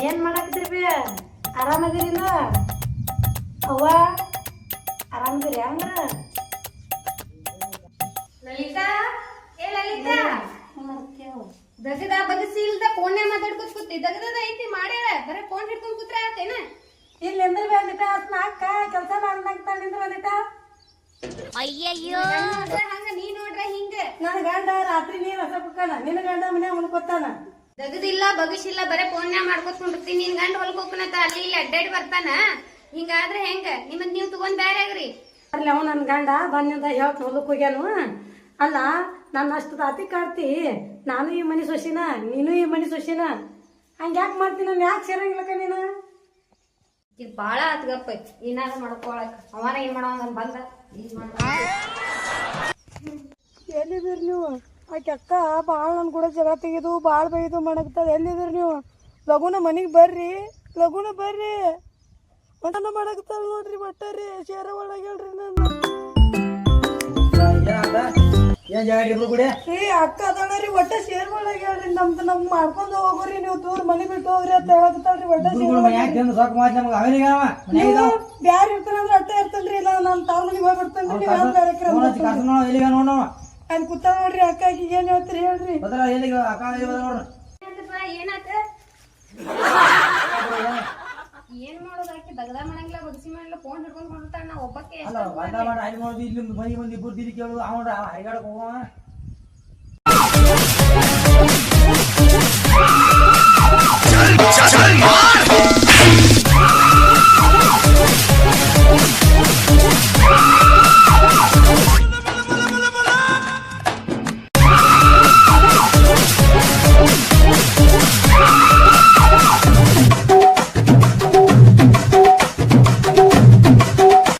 ಏನ್ ಮಾಡಾಕತ್ರಿ ಬಿ? ಆರಾಮದಿರಿಲ್ಲ ಅವ್ವ? ಆರಾಮದಿರಿ ಹಂಗ? ಲಲಿತಾ? ಏ ಲಲಿತಾ? ದಗದ ಬಗಸಿ ಇಲ್ದ ಫೋನ್ಯಾಗ ಮಾತಾಡ್ಕೊತ ಕೂತಿ ದಗದದ ಐತಿ ಮಾಡ್ಯಾರ ಬರೇ ಫೋನ್ ಹಿಡ್ಕೊಂಡ್ ಕೂತ್ರ ಆತೇನ? ಇಲ್ಲ ಎಂದ್ರ ಬಂದಿಟ ಅಕ್ಕ ಕೆಲಸ ಮಾಡ್ತಾಳ ನಿಂದ್ರ ಬಂದಿಟ ಅಯ್ಯಯ್ಯೋ. ಹಂಗ ನೀ ನೋಡ್ರ ಹಿಂಗ. ನನ್ನ ಗಂಡ ರಾತ್ರಿ ನೀರ್ ಹೊಸ ಕುಕ್ಕಾನ. ನಿನ್ನ ಗಂಡ ಮನ್ಯಾಗ ಮುನ್ಕೋತಾನ ದಗದಿಲ್ಲ ಬಗಸಿಲ್ಲ ಬರೇ ಫೋನ್ಯಾಗ ಮಾಡ್ಕೊತ ಕುಂಡಿರ್ತೀನಿ ನಿನ್ ಗಂಡ ಹೊಲ್ಕ್ ಹೋಗ್ಕನತ ಅಲ್ಲಿ ಇಲ್ಲಿ ಅಡ್ಡಾಡಿ ಬರ್ತಾನ. ಹಿಂಗಾದ್ರೆ ಹೆಂಗ? ನಿಮ್ಮದ್ ನೀವ್ ತಗೊಂಡ್ ಬೇರೆ ಆಗ್ರಿ. ಅಲ್ಲಿ ಅವ ನನ್ನ ಗಂಡ ಬಂದಿಂದ ಹೇಳ್ತ ಹೊಲಕ್ ಹೋಗ್ಯಾನು. ಅಲ್ಲ ನನ್ನ ಅಷ್ಟು ತಾತಿ ಕಾಡ್ತಿ. ನಾನು ಈ ಮನೆ ಸೊಸಿನ ನೀನು ಈ ಮನೆ ಸೊಸಿನ. ಹಂಗ ಯಾಕೆ ಮಾಡ್ತೀನಿ ನಾನು? ಯಾಕೆ ಸೇರಂಗಿಲ್ಲಕ ನೀನು? ಇದು ಬಾಳ ಆತ್ಗಪ್ಪ ಏನಾದ್ರು ಮಾಡ್ಕೊಳಕ್. ಅವನ ಏನ್ ಮಾಡೋ ಬಂದ. ಏನಿದ್ರಿ ನೀವು? ಆಕೆ ಅಕ್ಕ ಭಾಳ ನನ್ನ ಕೂಡ ಜಗಳ ತೆಗೆದು ಭಾಳ ಬೈದು ಮಾಡಕ್ತದೆ ಎಲ್ಲಿದ್ರಿ ನೀವು? ಲಗುನ ಮನೆಗೆ ಬರ್ರಿ ಲಗುನ ಬರ್ರಿ. ಮಟನ ಮಾಡಕ್ತಾಳೆ ನೋಡ್ರಿ ಬಟ್ಟರಿ ಶೇರ ಒಳಗೆ ಹೇಳ್ರಿ ನಾನು ಏನ್ ಜಾಗ ಇಬ್ರು ಕೂಡ ಏ ಅಕ್ಕ ಅದಾಳ ರೀ ಒಟ್ಟ ಶೇರ್ ಒಳಗೆ ಹೇಳ್ರಿ. ನಮ್ದು ನಮ್ಗೆ ಮಾಡ್ಕೊಂಡು ಹೋಗ್ರಿ ನೀವು. ದೂರ ಮನೆ ಬಿಟ್ಟು ಹೋಗ್ರಿ ಅಂತ ಹೇಳಕ್ತಾಳ್ರಿ ಒಟ್ಟ ಮನ್ಯಾಗ ಬ್ಯಾರ ಇರ್ತಾನಂದ್ರೆ ಅಟ್ಟ ಇರ್ತಾನ್ರಿ ಇಲ್ಲ ನಾನು ತಾವ್ ಮನೆಗೆ ಹೋಗ್ಬಿಡ್ತಾನ್ರಿ ನೀವು ಯಾವ ನೋಡ ಅಲ್ಲಿ ಕೂತ ನೋಡ್ರಿ ಅಕ್ಕ ಆಕಿಗೆ ಏನ್ ಹೇಳ್ತೀರಿ ಹೇಳ್ರಿ. ಬದಲ ಎಲ್ಲಿಗ? ಅಕ್ಕ ಬದ ನೋಡ್ರಿ. ಏನಾತ? ಏನ್ ಮಾಡೋದು ಆಕಿ? ದಗದ ಮಾಡಂಗಿಲ್ಲ ಬಗ್ಸಿ ಮಾಡಲ್ಲ ಫೋನ್ ಹಿಡ್ಕೊಂಡು ಕೊಂಡಿರ್ತಾಳ ನಾ ಒಬ್ಬಕ್ಕೆ ಅಲ್ಲ ಬಂದ ಮಾಡಿ ಅಲ್ಲಿ ನೋಡಿದ್ವಿ ಇಲ್ಲಿ ಮನೆ ಮಂದಿ ಇಬ್ಬರು ತಿರುಗಿ ಕೇಳುದು ಅವ್ನ ಹೈಗಾಡಕ್ ಹೋಗವ.